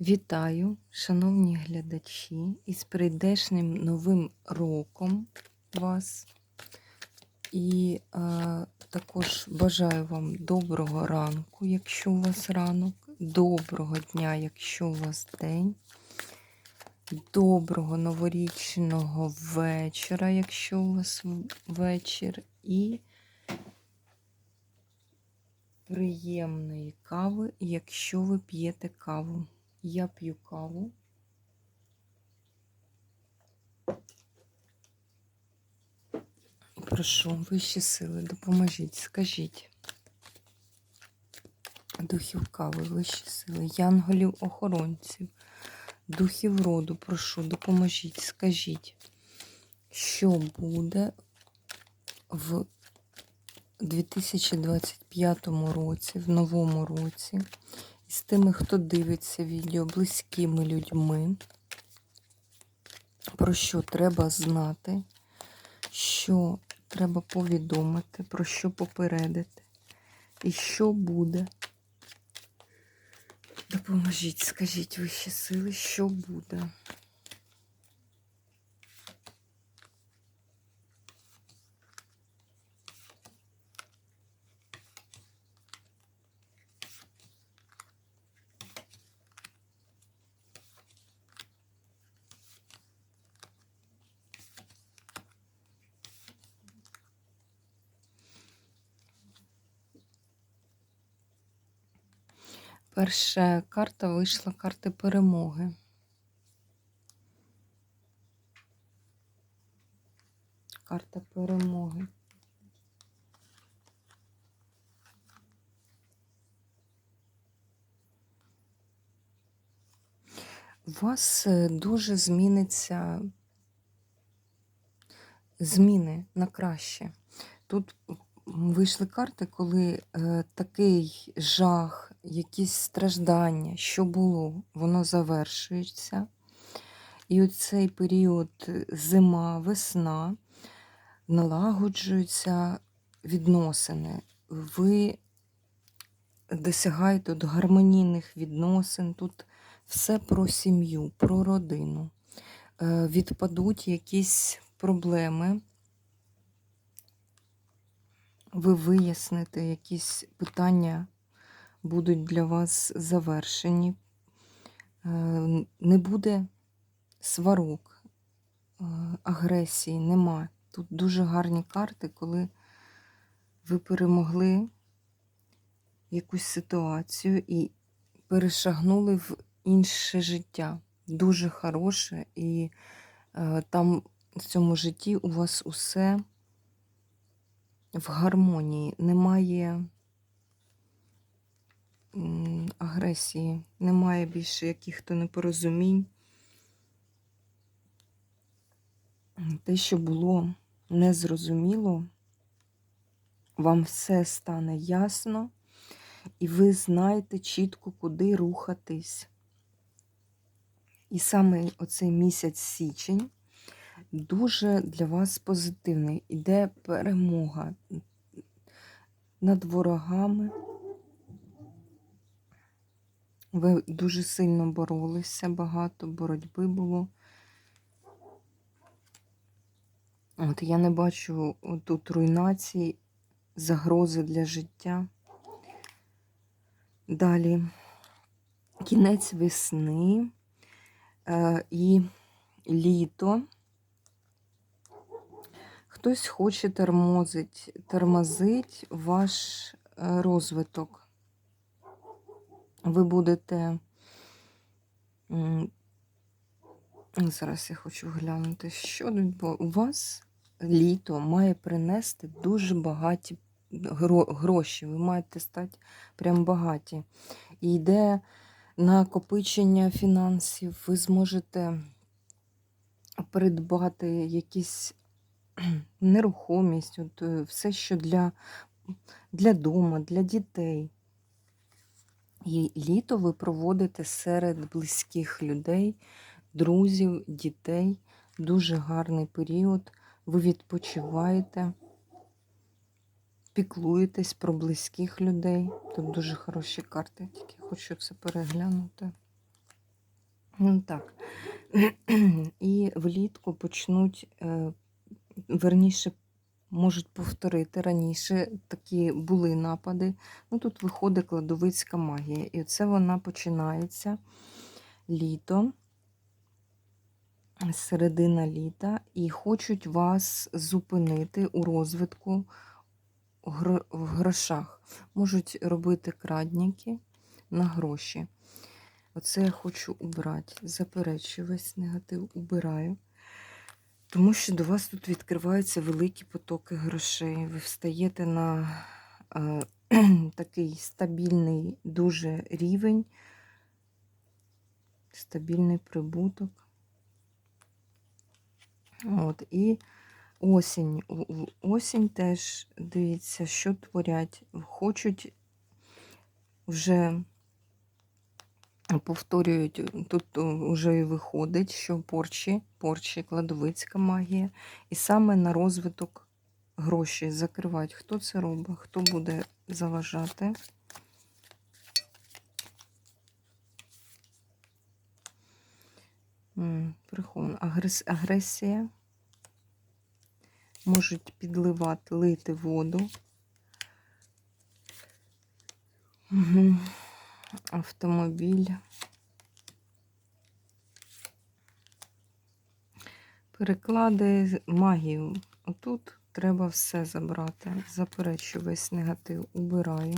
Вітаю, шановні глядачі, із прийдешнім новим роком вас. І е, також бажаю вам доброго ранку, якщо у вас ранок, доброго дня, якщо у вас день, доброго новорічного вечора, якщо у вас вечір, і приємної кави, якщо ви п'єте каву. Я п'ю каву. Прошу, вищі сили, допоможіть, скажіть. Духів кави, вищі сили, янголів охоронців, духів роду, прошу, допоможіть, скажіть, що буде в 2025 році, в новому році, з тими, хто дивиться відео, близькими людьми, про що треба знати, що треба повідомити, про що попередити, і що буде. Допоможіть, скажіть вищі сили, що буде. Перша карта вийшла карти перемоги. Карта перемоги. У вас е, дуже зміниться зміни на краще. Тут вийшли карти, коли е, такий жах, якісь страждання, що було, воно завершується. І оцей період е, зима, весна налагоджуються відносини. Ви досягаєте от гармонійних відносин. Тут все про сім'ю, про родину. Е, Відпадуть якісь проблеми. Ви виясните, якісь питання будуть для вас завершені. Е, Не буде сварок, е, агресії, нема. Тут дуже гарні карти, коли ви перемогли якусь ситуацію і перешагнули в інше життя. Дуже хороше, і е, там в цьому житті у вас усе в гармонії, немає агресії, немає більше яких-то непорозумінь. Те, що було незрозуміло, вам все стане ясно, і ви знаєте чітко, куди рухатись. І саме оцей місяць січень дуже для вас позитивний. Іде перемога над ворогами. Ви дуже сильно боролися, багато боротьби було. От я не бачу тут руйнації, загрози для життя. Далі кінець весни е, і літо. Хтось хоче тормозить, тормозить ваш е, розвиток. Ви будете. Зараз я хочу глянути, що бо у вас літо має принести дуже багаті гроші. Ви маєте стати прям багаті. І йде накопичення фінансів, ви зможете придбати якісь нерухомість, от, е, все, що для, для дому, для дітей. І літо ви проводите серед близьких людей, друзів, дітей. Дуже гарний період. Ви відпочиваєте, піклуєтесь про близьких людей. Тут дуже хороші карти, тільки хочу це переглянути. Ну так. І влітку почнуть, е, верніше, можуть повторити раніше такі були напади. Ну, тут виходить кладовицька магія. І це вона починається літо, середина літа, і хочуть вас зупинити у розвитку в грошах. Можуть робити крадніки на гроші. Оце я хочу убрати. Заперечую весь негатив, убираю. Тому що до вас тут відкриваються великі потоки грошей. Ви встаєте на е, такий стабільний дуже рівень, стабільний прибуток. От, і осінь. Осінь теж, дивіться, що творять. Хочуть вже повторюють, тут вже і виходить, що порчі, порчі, кладовицька магія. І саме на розвиток гроші закривають. Хто це робить, хто буде заважати. Агрес, агресія. Можуть підливати, лити воду. Угу. Автомобіль. Переклади магію. Отут треба все забрати. Заперечую весь негатив, убираю.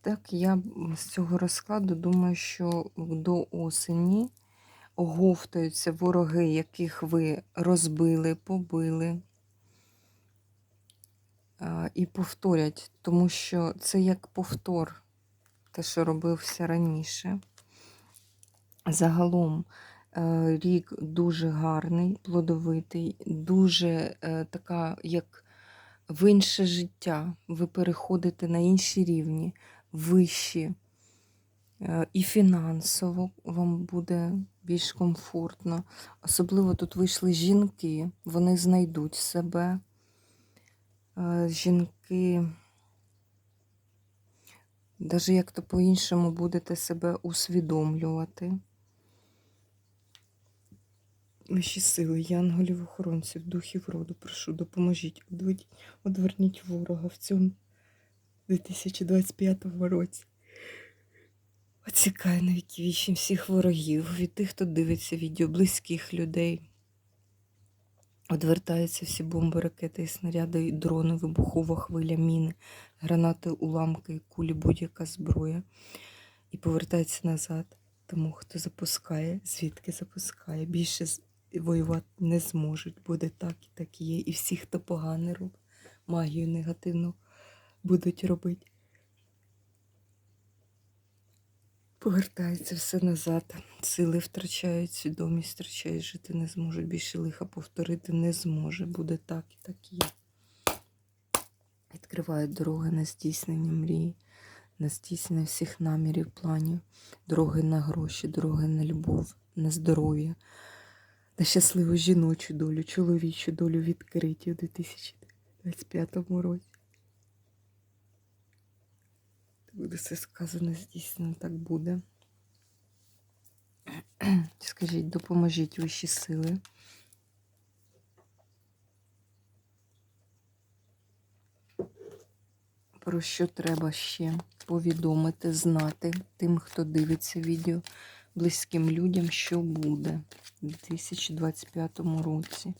Так, я з цього розкладу думаю, що до осені оговтаються вороги, яких ви розбили, побили. І повторять, тому що це як повтор, те, що робився раніше. Загалом е, рік дуже гарний, плодовитий, дуже е, така, як в інше життя. Ви переходите на інші рівні, вищі. Е, І фінансово вам буде більш комфортно. Особливо тут вийшли жінки, вони знайдуть себе. Жінки, навіть як то по-іншому будете себе усвідомлювати. Вищі сили, янголів охоронців, духів роду, прошу, допоможіть, одверніть ворога в цьому 2025 році. Оцікай на віки вічні всіх ворогів, від тих, хто дивиться відео, близьких людей. Одвертаються всі бомби, ракети і снаряди, і дрони, вибухова хвиля, міни, гранати, уламки, кулі, будь-яка зброя. І повертається назад. Тому хто запускає, звідки запускає, більше воювати не зможуть. Буде так і так і є. І всі, хто погано робить, магію негативну будуть робити. Повертається все назад. Сили втрачають, свідомість втрачають, жити не зможуть. Більше лиха повторити не зможе. Буде так і так є. Відкривають дороги на здійснення мрії, на здійснення всіх намірів, планів, дороги на гроші, дороги на любов, на здоров'я, на щасливу жіночу долю, чоловічу долю відкриті у 2025 році. Буде все сказано, здійснено, так буде. Скажіть, допоможіть вищі сили. Про що треба ще повідомити, знати тим, хто дивиться відео, близьким людям, що буде у 2025 році.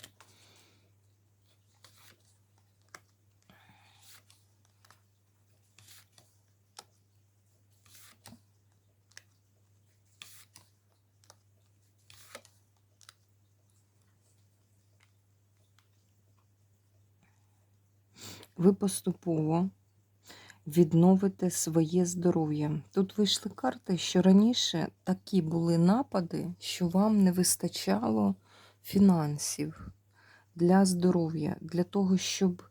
Ви поступово відновите своє здоров'я. Тут вийшли карти, що раніше такі були напади, що вам не вистачало фінансів для здоров'я, для того, щоб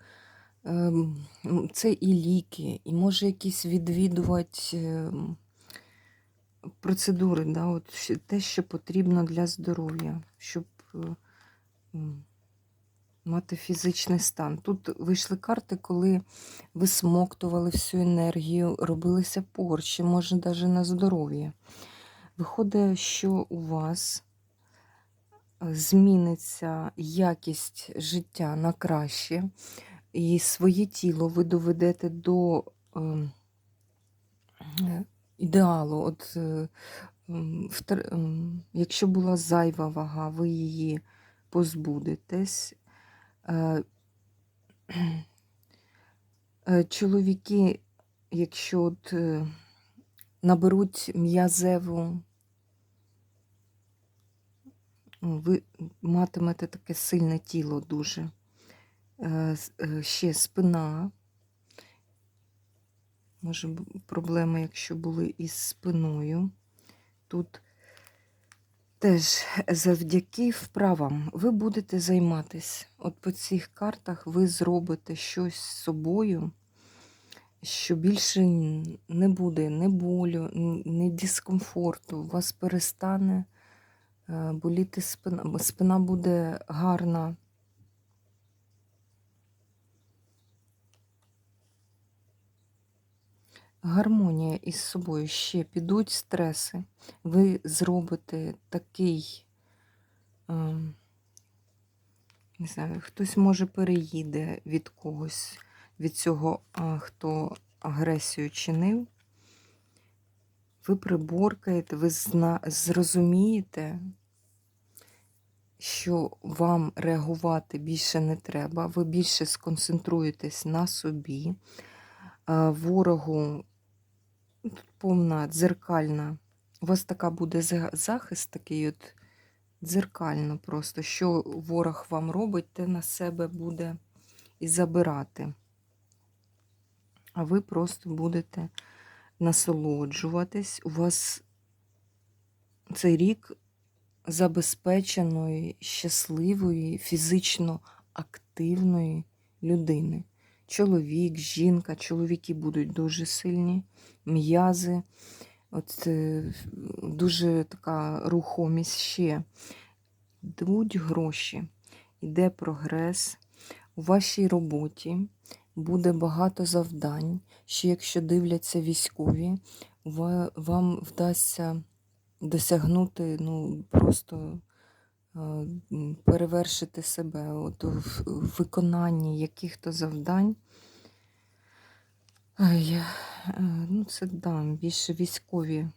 ем, це і ліки, і може якісь відвідувати ем, процедури, да, от те, що потрібно для здоров'я, щоб е, м, мати фізичний стан. Тут вийшли карти, коли висмоктували всю енергію, робилися порчі, може навіть на здоров'я. Виходить, що у вас е, зміниться якість життя на краще, і своє тіло ви доведете до ем, е, ідеалу. От, е, якщо була зайва вага, ви її позбудетесь. Е, е, Чоловіки, якщо от, е, наберуть м'язеву, ви матимете таке сильне тіло дуже. Ще спина. Може, проблеми, якщо були із спиною. Тут теж завдяки вправам ви будете займатися. От по цих картах ви зробите щось з собою, що більше не буде ні болю, не дискомфорту. У вас перестане е, боліти спина. Спина буде гарна. Гармонія із собою ще підуть стреси. Ви зробите такий, ем, не знаю, хтось може переїде від когось, від цього, хто агресію чинив. Ви приборкаєте, ви зна, зрозумієте, що вам реагувати більше не треба, ви більше сконцентруєтесь на собі. А, Ворогу повна дзеркальна. У вас така буде захист, такий от дзеркально просто. Що ворог вам робить, те на себе буде і забирати. А ви просто будете насолоджуватись. У вас цей рік забезпеченої, щасливої, фізично активної людини. Чоловік, жінка, чоловіки будуть дуже сильні, м'язи, от е, дуже така рухомість ще. Йдуть гроші, йде прогрес. У вашій роботі буде багато завдань, що якщо дивляться військові, вам вдасться досягнути ну, просто перевершити себе от, в виконанні яких-то завдань. Ай, е, ну, це да, більше військові,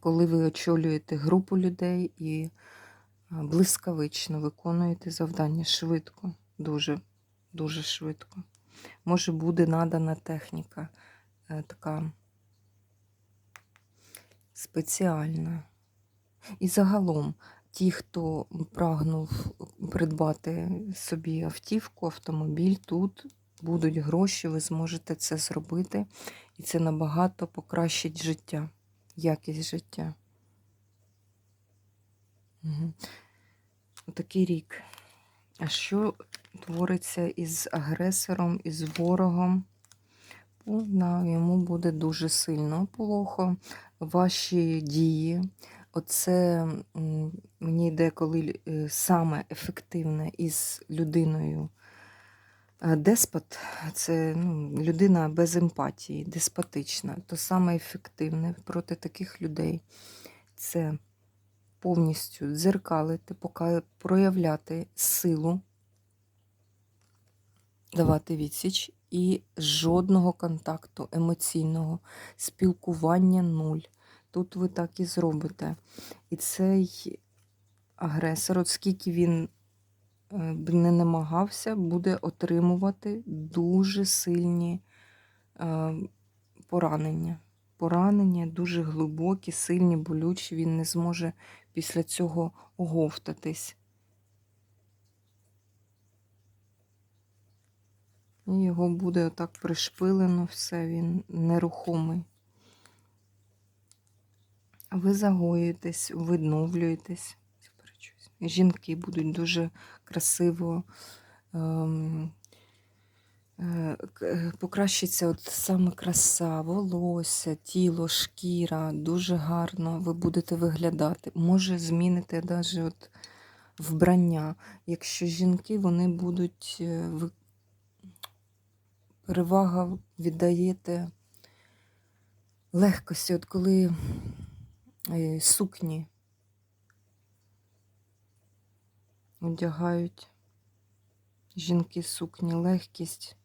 коли ви очолюєте групу людей і е, блискавично виконуєте завдання швидко, дуже, дуже швидко. Може, буде надана техніка е, така спеціальна. І загалом, ті, хто прагнув придбати собі автівку, автомобіль, тут будуть гроші, ви зможете це зробити, і це набагато покращить життя, якість життя. Угу. Отакий рік. А що твориться із агресором, із ворогом? Йому буде дуже сильно плохо. Ваші дії. Оце мені йде, коли е, саме ефективне із людиною. Деспот це ну, людина без емпатії, деспотична. То саме ефективне проти таких людей це повністю дзеркалити, проявляти силу, давати відсіч і жодного контакту емоційного, спілкування нуль. Тут ви так і зробите. І цей агресор, от скільки він е, не намагався, буде отримувати дуже сильні е, поранення. Поранення дуже глибокі, сильні, болючі. Він не зможе після цього оговтатись. І його буде отак пришпилено, все, він нерухомий. Ви загоїтесь, відновлюєтесь. Жінки будуть дуже красиво. Ем, е, е, покращиться от саме краса, волосся, тіло, шкіра, дуже гарно ви будете виглядати. Може зміните навіть от вбрання. Якщо жінки, вони будуть е, ви перевага віддаєте легкості, от коли сукні. Одягають жінки сукні, легкість,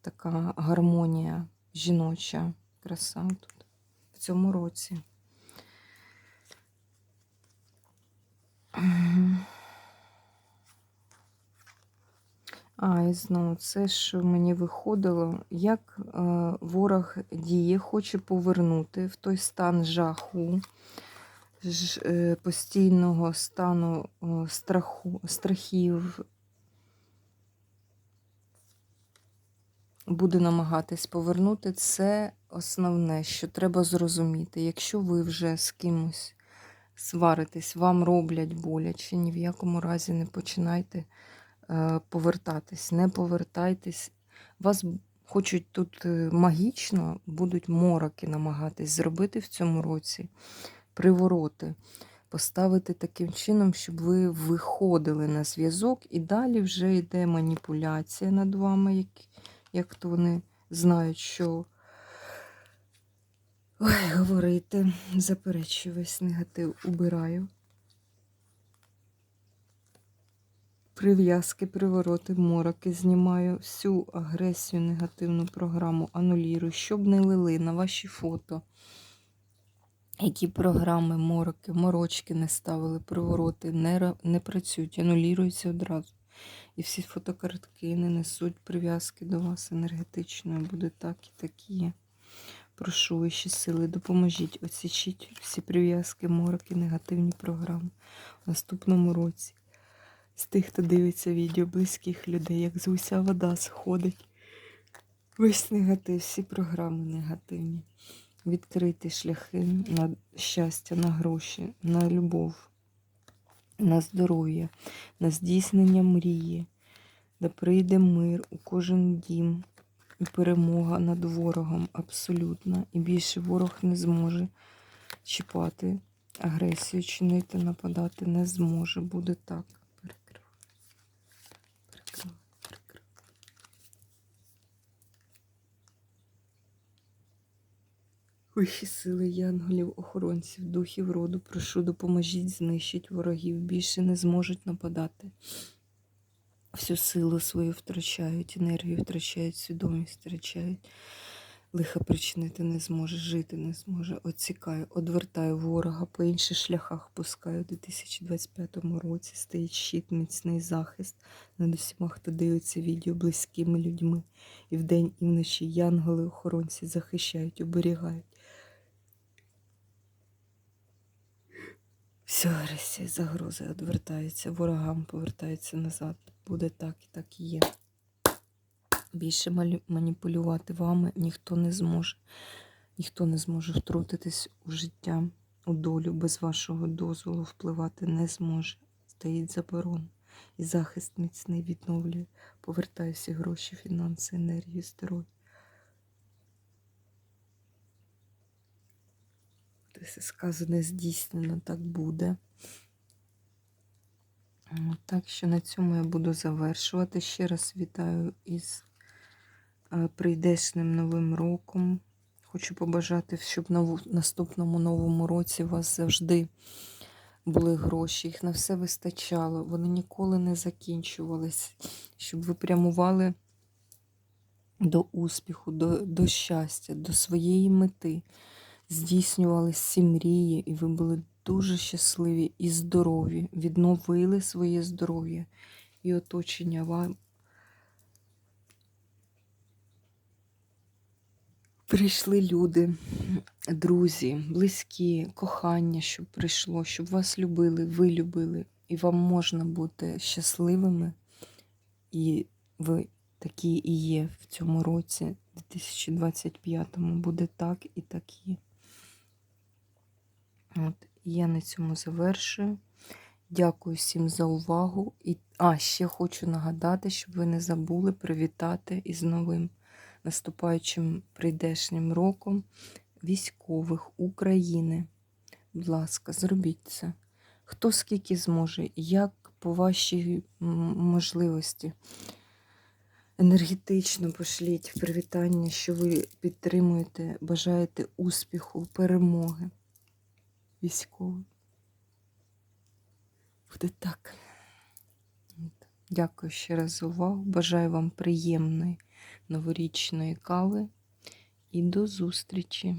така гармонія жіноча, краса тут в цьому році. А, і знову це, що мені виходило, як е, ворог діє, хоче повернути в той стан жаху, е, постійного стану страху, страхів. Буде намагатись повернути. Це основне, що треба зрозуміти. Якщо ви вже з кимось сваритесь, вам роблять боляче, ні в якому разі не починайте повертатись, не повертайтесь. Вас хочуть тут е, магічно, будуть мороки намагатись зробити в цьому році. Привороти, поставити таким чином, щоб ви виходили на зв'язок, і далі вже йде маніпуляція над вами, як, як то вони знають, що Ой, говорити, заперечую негатив, убираю. Прив'язки, привороти, мороки знімаю всю агресію, негативну програму анулірую, щоб не лили на ваші фото. Які програми, мороки, морочки не ставили, привороти не, не працюють, анулюються одразу. І всі фотокартки не несуть прив'язки до вас енергетичної. Буде так і так і є. Прошу вищі сили, допоможіть, оцічіть всі прив'язки, мороки, негативні програми в наступному році. З тих, хто дивиться відео близьких людей, як з уся вода сходить. Весь негатив, всі програми негативні. Відкрити шляхи на щастя, на гроші, на любов, на здоров'я, на здійснення мрії, де прийде мир у кожен дім і перемога над ворогом абсолютна. І більше ворог не зможе чіпати, агресію чинити, нападати не зможе. Буде так. Вищі сили янголів, охоронців, духів роду, прошу, допоможіть, знищить ворогів. Більше не зможуть нападати. Всю силу свою втрачають, енергію втрачають, свідомість втрачають. Лиха причинити не зможе, жити не зможе. Оцікаю, одвертаю ворога, по інших шляхах пускаю. У 2025 році стоїть щит, міцний захист над усіма, хто дивиться відео близькими людьми. І вдень, і вночі янголи-охоронці захищають, оберігають. Вся агресія, загрози одвертаються, ворогам повертаються назад. Буде так і так і є. Більше маніпулювати вами ніхто не зможе. Ніхто не зможе втрутитись у життя, у долю без вашого дозволу впливати не зможе. Стоїть заборон. І захист міцний відновлює. Повертаю всі гроші, фінанси, енергію, здоров'я. Сказане здійснено, так буде. Так що на цьому я буду завершувати. Ще раз вітаю із е, прийдешним новим роком. Хочу побажати, щоб в наступному новому році у вас завжди були гроші, їх на все вистачало, вони ніколи не закінчувались, щоб ви прямували до успіху, до, до щастя, до своєї мети, здійснювали всі мрії, і ви були дуже щасливі і здорові, відновили своє здоров'я і оточення вам. Прийшли люди, друзі, близькі, кохання, щоб прийшло, щоб вас любили, ви любили, і вам можна бути щасливими. І ви такі і є в цьому році, 2025-му, буде так і так є. От, я на цьому завершую. Дякую всім за увагу. І, а, ще хочу нагадати, щоб ви не забули привітати із новим наступаючим прийдешнім роком військових України. Будь ласка, зробіть це. Хто скільки зможе, як по вашій можливості. Енергетично пошліть привітання, що ви підтримуєте, бажаєте успіху, перемоги. Військовим. Буде так. Дякую ще раз за увагу. Бажаю вам приємної новорічної кави і до зустрічі!